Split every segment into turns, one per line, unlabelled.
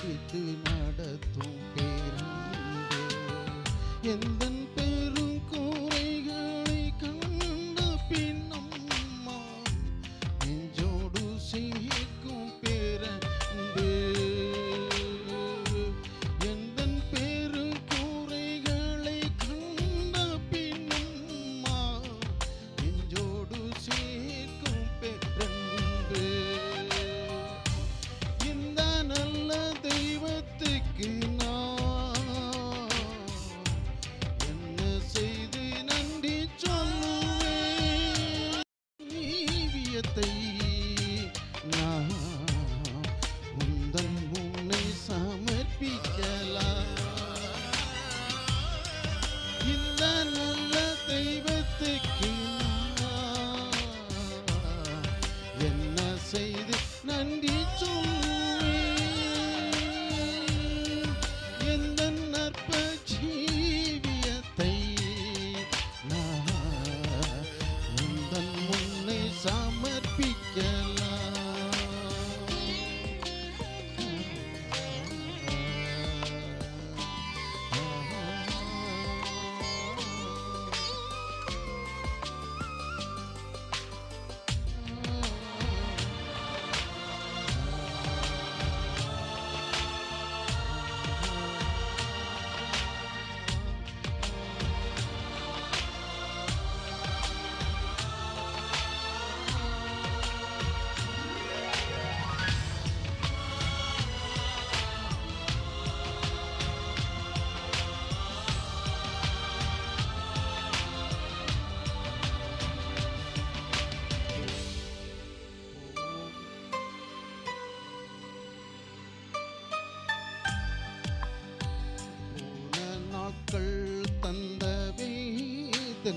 பிடித்து நடத்தும் பேரன்பே. எந்த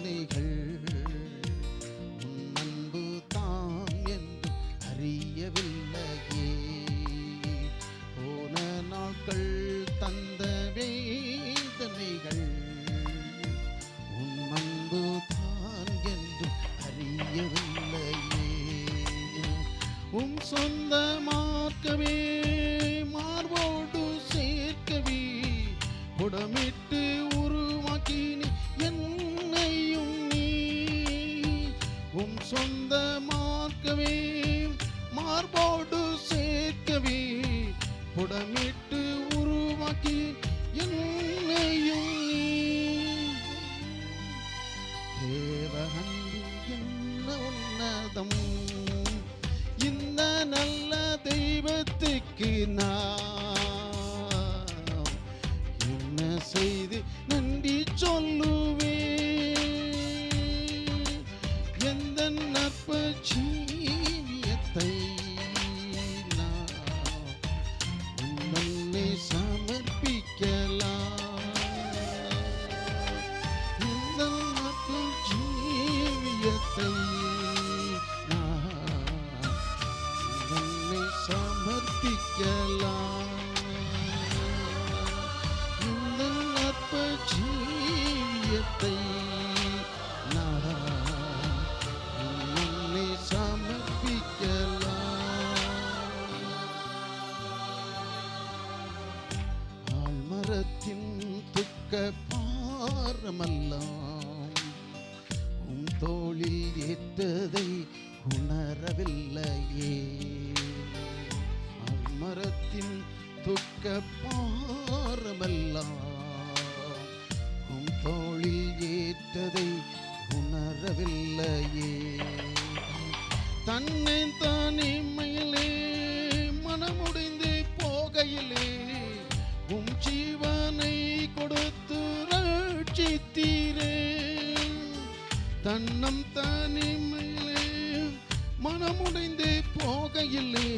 வேதனைகள் உன் அன்பு தாம் என்று அறியவில்லையே. போன நாட்கள் தந்த வேதனைகள் உன் அன்பு தான் என்று அறியவில்லையே. உம் சொந்தமாக்கவே மார்போடு சேர்க்கவே புடமிட்டு உருவாக்கினி என் உம் சொந்தமாக்கவே மார்போடு சேர்க்கவே புடமிட்டு உருவாக்கி என்னையும் நீ. என்ன உன்னதம்? இந்த நல்ல தெய்வத்துக்கு நான் என்ன செய்து நன்றி சொல்லுவேன்? பாரமெல்லாம் உன் தோளில் ஏற்றதை உணரவில்லையே. அம்மரத்தின் துக்க பாரமெல்லாம் உன் தோளில் ஏற்றதை உணரவில்லையே. தன்னை தானே மயிலே மனமுடைந்து போகையிலே உம் ஜீவனை ரட்சித்தீரே தன்னம் தனிமையிலே மனமுடைந்தே போகையிலே.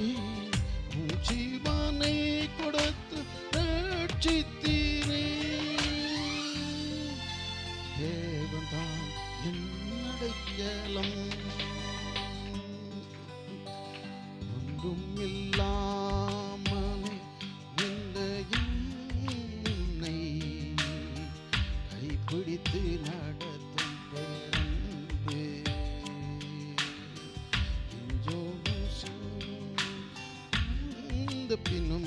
உம் ஜீவனை கொடுத்து ரட்சித்தீரே. தேவன்தான் என்னடைக்கலம் ஒன்றும் இல்லை பின்னும்